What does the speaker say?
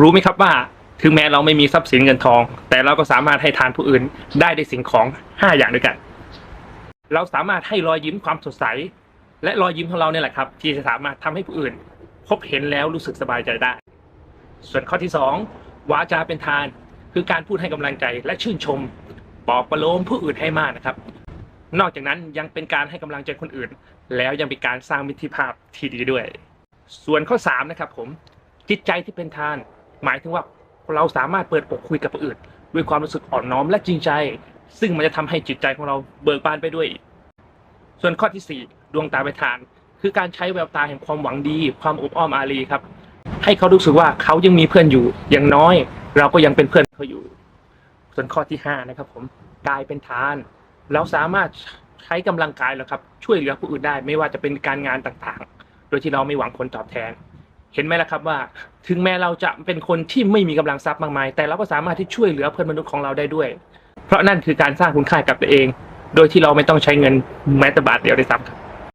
รู้ไหมครับว่าถึงแม้เราไม่มีทรัพย์สินเงินทอง แต่เราก็สามารถให้ทานผู้อื่นได้ด้วยสิ่งของห้าอย่างด้วยกัน เราสามารถให้รอยยิ้มความสดใส และรอยยิ้มของเราเนี่ยแหละครับ ที่จะสามารถทำให้ผู้อื่น พบเห็นแล้วรู้สึกสบายใจได้ ส่วนข้อที่สองวาจาเป็นทาน คือการพูดให้กำลังใจและชื่นชมปลอบประโลมผู้อื่นให้มากนะครับ นอกจากนั้นยังเป็นการให้กำลังใจคนอื่น แล้วยังเป็นการสร้างมิตรภาพที่ดีด้วย ส่วนข้อสามนะครับผมจิตใจที่เป็นทาน หมายถึงว่าเราสามารถเปิดอกคุยกับผู้อื่น ด้วยความรู้สึกอ่อนน้อมและจริงใจ ซึ่งมันจะทำให้จิตใจของเราเบิกบานไปด้วย ส่วนข้อที่สี่ดวงตาเป็นทาน คือการใช้แววตาแห่งความหวังดี ความอบอ้อมอารีครับ ให้เขารู้สึกว่าเขายังมีเพื่อนอยู่อย่างน้อย เราก็ยังเป็นเพื่อนเขาอยู่ ส่วนข้อที่ห้านะครับผมกายเป็นทาน เราสามารถใช้กำลังกายแล้วครับ ช่วยเหลือผู้อื่นได้ไม่ว่าจะเป็นการงานต่างๆ โดยที่เราไม่หวังผลตอบแทน เห็นไหมล่ะครับว่า ถึงแม้เราจะเป็นคนที่ไม่มีกำลังทรัพย์มากมาย แต่เราก็สามารถที่ช่วยเหลือเพื่อนมนุษย์ของเราได้ด้วย เพราะนั่นคือการสร้างคุณค่ากับตัวเอง โดยที่เราไม่ต้องใช้เงินแม้แต่บาทเดียวด้วยซ้ำครับ